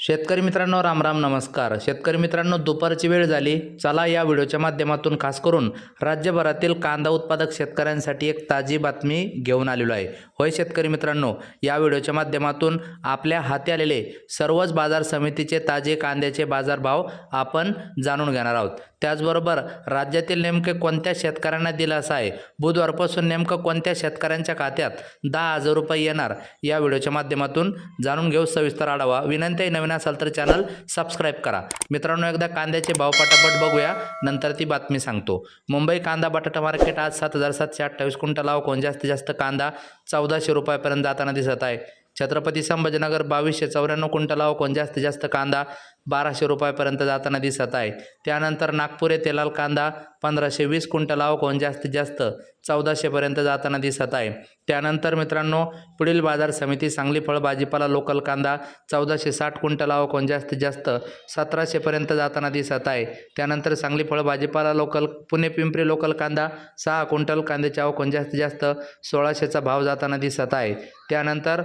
शेतकरी मित्रांनो राम राम नमस्कार. शेतकरी मित्रांनो दुपारची वेळ झाली. चला या व्हिडिओच्या माध्यमातून खास करून राज्यभरातील कांदा उत्पादक शेतकऱ्यांसाठी एक ताजी बातमी घेऊन आलेलो आहे. होय शेतकरी मित्रांनो या व्हिडिओच्या माध्यमातून आपल्या हाती आलेले सर्वच बाजार समितीचे ताजे कांद्याचे बाजारभाव आपण जाणून घेणार आहोत. त्याचबरोबर राज्यातील नेमके कोणत्या शेतकऱ्यांना दिलासा आहे? बुधवारपासून नेमकं कोणत्या शेतकऱ्यांच्या खात्यात दहा हजार रुपये येणार? या व्हिडिओच्या माध्यमातून जाणून घेऊ सविस्तर आढावा. विनंती नवीन असाल तर चॅनल सबस्क्राईब करा. मित्रांनो एकदा कांद्याचे भाव पटापट बघूया. नंतर ती बातमी सांगतो. मुंबई कांदा बटाटा मार्केट आज सात हजार सातशे अठ्ठावीस क्विंटल कोण जास्तीत जास्त कांदा चौदाशे रुपयापर्यंत जाताना दिसत आहे. छत्रपती संभाजीनगर बावीसशे चौऱ्याण्णव क्विंटल कोण जास्तीत जास्त कांदा बाराशे रुपयापर्यंत जाताना दिसत आहे. त्यानंतर नागपूर येथे लाल कांदा पंधराशे वीस क्विंटल आवक जास्तीत जास्त चौदाशेपर्यंत जाताना दिसत आहे. त्यानंतर मित्रांनो पुढील बाजार समिती सांगली फळ भाजीपाला लोकल कांदा चौदाशे साठ क्विंटल आवक जास्तीत जास्त सतराशेपर्यंत जाताना दिसत आहे. त्यानंतर सांगली फळ भाजीपाला लोकल पुणे पिंपरी लोकल कांदा सहा क्विंटल कांद्याच्या आवक जास्तीत जास्त सोळाशेचा भाव जाताना दिसत आहे. त्यानंतर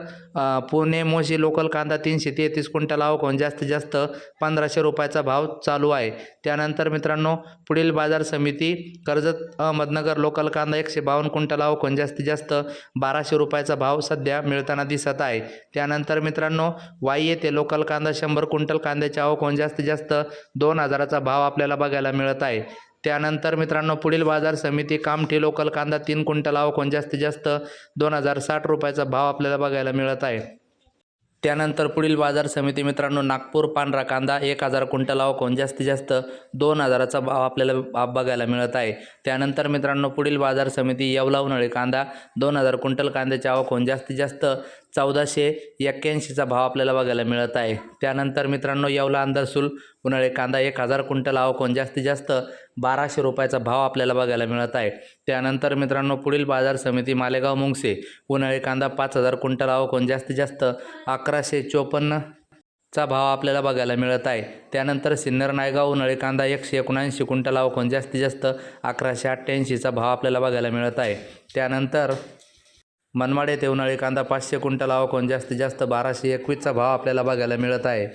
पुणे मोशी लोकल कांदा तीनशे तेहतीस क्विंटल आवक जास्तीत जास्त पंधराशे रुपयाचा भाव चालू आहे. त्यानंतर मित्रांनो पुढील बाजार समिती कर्जत अहमदनगर लोकल कांदा एकशे बावन्न क्विंटल आवक जास्तीत जास्त बाराशे रुपयाचा भाव सध्या मिळताना दिसत आहे. त्यानंतर मित्रांनो वाई येथे लोकल कांदा शंभर क्विंटल कांद्याच्या आवक जास्तीत जास्त दोन हजाराचा भाव आपल्याला बघायला मिळत आहे. त्यानंतर मित्रांनो पुढील बाजार समिती कामठी लोकल कांदा तीन क्विंटल आवकोन जास्तीत जास्त दोन हजार साठ रुपयाचा भाव आपल्याला बघायला मिळत आहे. त्यानंतर पुढील बाजार समिती मित्रांनो नागपूर पांढरा कांदा एक हजार क्विंटल आवक होऊन जास्तीत जास्त दोन हजाराचा भाव आपल्याला बघायला मिळत आहे. त्यानंतर मित्रांनो पुढील बाजार समिती येवला उन्हाळी कांदा दोन हजार क्विंटल कांद्याची आवक होऊन जास्तीत जास्त चौदाशे एक्क्याऐंशीचा भाव आपल्याला बघायला मिळत आहे. त्यानंतर मित्रांनो येवला अंदरसूल उन्हाळी कांदा एक हजार क्विंटल आवकोन जास्तीत जास्त बाराशे रुपयाचा भाव आपल्याला बघायला मिळत आहे. त्यानंतर मित्रांनो पुढील बाजार समिती मालेगाव मुंगसे उन्हाळी कांदा पाच हजार क्विंटल आवकोन जास्तीत जास्त अकराशे चोपन्न चा भाव आपल्याला बघायला मिळत आहे. त्यानंतर सिन्नर नायगाव उन्हाळी कांदा एकशे एकोणऐंशी क्विंटल आवकोन जास्तीत जास्त अकराशे अठ्ठ्याऐंशीचा भाव आपल्याला बघायला मिळत आहे. त्यानंतर मनमाड येथे उन्हाळी कांदा पाचशे क्विंटल आवकून जास्तीत जास्त बाराशे एकवीसचा भाव आपल्याला बघायला मिळत आहे.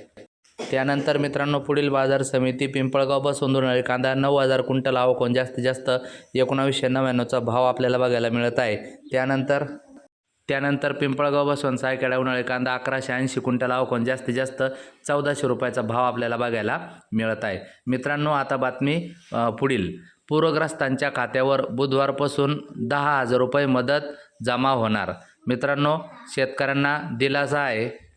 त्यानंतर मित्रांनो पुढील बाजार समिती पिंपळगाव बसून उन्हाळी कांदा नऊ हजार क्विंटल आवकून जास्तीत जास्त एकोणावीसशे नव्याण्णवचा भाव आपल्याला बघायला मिळत आहे. त्यानंतर त्यानंतर पिंपळगाव बसवून उन्हाळी कांदा अकराशे ऐंशी क्विंटल आवकून जास्तीत जास्त चौदाशे रुपयाचा भाव आपल्याला बघायला मिळत आहे. मित्रांनो आता बातमी पुढील. पूरग्रस्तांच्या खात्यावर बुधवारपासून दहा हजार रुपये मदत जमा होणार. मित्रांनो शेतकऱ्यांना दिलासा आहे.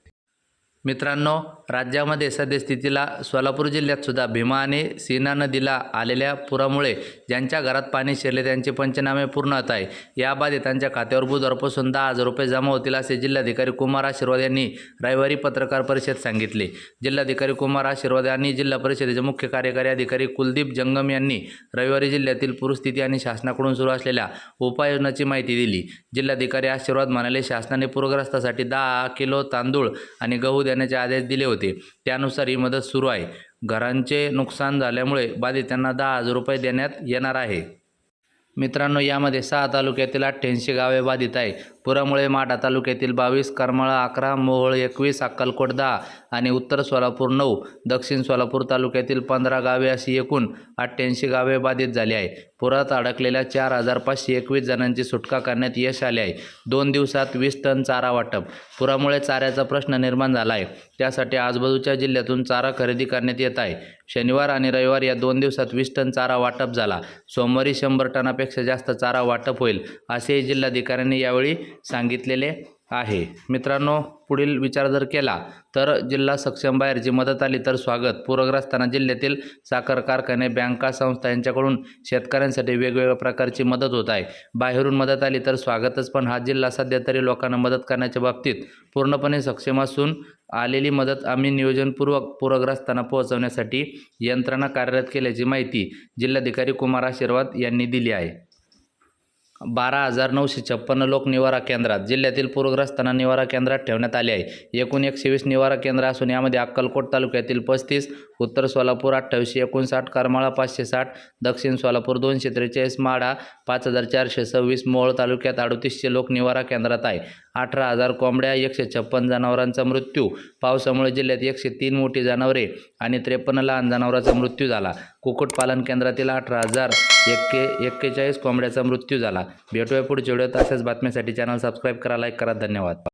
मित्रांनो राज्यामध्ये सद्यस्थितीला सोलापूर जिल्ह्यातसुद्धा भीमा आणि सीना नदीला आलेल्या पुरामुळे ज्यांच्या घरात पाणी शिरले त्यांचे पंचनामे पूर्ण होत आहे. या बाधितांच्या खात्यावर बुधवारपासून दहा हजार रुपये जमा होतील असे जिल्हाधिकारी कुमार आशीर्वाद यांनी रविवारी पत्रकार परिषद सांगितले. जिल्हाधिकारी कुमार आशीर्वाद यांनी जिल्हा परिषदेचे मुख्य कार्यकारी अधिकारी कुलदीप जंगम यांनी रविवारी जिल्ह्यातील पूरस्थिती आणि शासनाकडून सुरू असलेल्या उपाययोजनाची माहिती दिली. जिल्हाधिकारी आशीर्वाद म्हणाले शासनाने पूरग्रस्तासाठी दहा किलो तांदूळ आणि गहू देण्याचे आदेश दिले होते. त्यानुसार ही मदत सुरू आहे. घरांचे नुकसान झाल्यामुळे बाधितांना दहा हजार रुपये देण्यात येणार आहे. मित्रांनो यामध्ये सहा तालुक्यातील अठ्ठ्याऐंशी गावे बाधित आहे पुरामुळे माढा तालुक्यातील बावीस करमाळा अकरा मोहोळ एकवीस अक्कलकोट दहा आणि उत्तर सोलापूर नऊ दक्षिण सोलापूर तालुक्यातील पंधरा गावे अशी एकूण अठ्ठ्याऐंशी गावे बाधित झाली आहे पुरात अडकलेल्या चार हजार पाचशे एकवीस जणांची सुटका करण्यात यश आले आहे. दोन दिवसात वीस टन चारा वाटप. पुरामुळे चाऱ्याचा प्रश्न निर्माण झाला आहे. त्यासाठी आजूबाजूच्या जिल्ह्यातून चारा खरेदी करण्यात येत आहे. शनिवार आणि रविवार या दोन दिवसात वीस टन चारा वाटप झाला. सोमवारी शंभर टनापेक्षा जास्त चारा वाटप होईल असेही जिल्हाधिकाऱ्यांनी यावेळी सांगितलेले आहे. मित्रांनो पुढील विचार जर केला तर जिल्हा सक्षम बाहेरची मदत आली तर स्वागत. पूरग्रस्तांना जिल्ह्यातील साखर कारखाने बँका संस्था यांच्याकडून शेतकऱ्यांसाठी वेगवेगळ्या प्रकारची मदत होत आहे. बाहेरून मदत आली तर स्वागतच पण हा जिल्हा सध्या तरी लोकांना मदत करण्याच्या बाबतीत पूर्णपणे सक्षम असून आलेली मदत आम्ही नियोजनपूर्वक पूरग्रस्तांना पोहोचवण्यासाठी यंत्रणा कार्यरत केल्याची माहिती जिल्हाधिकारी कुमार आशीर्वाद यांनी दिली आहे. बारा हजार नऊशे छप्पन्न लोक निवारा केंद्रात. जिल्ह्यातील पूरग्रस्तांना निवारा केंद्रात ठेवण्यात आले आहे. एकूण एकशे वीस निवारा केंद्र असून यामध्ये अक्कलकोट तालुक्यातील पस्तीस उत्तर सोलापूर अठ्ठावीसशे एकोणसाठ करमाळा पाचशे साठ दक्षिण सोलापूर दोनशे त्रेचाळीस माढा पाच हजार चारशे सव्वीस मोहोळ तालुक्यात अडतीसशे लोक निवारा केंद्रात आहे. अठरा हजार कोंबड्या एकशे छप्पन जनावरांचा मृत्यू. पावसामुळे जिल्ह्यात एकशे तीन मोठी जनावरे आणि त्रेपन्न लहान जनावरांचा मृत्यू झाला. कुक्कुटपालन केंद्रातील अठरा हजार एक्के एक्केचाळीस कोंबड्याचा मृत्यू झाला. भेटूया पुढच्या व्हिडिओत. अशाच बातम्यांसाठी चॅनल सबस्क्राईब करा लाईक करा. धन्यवाद.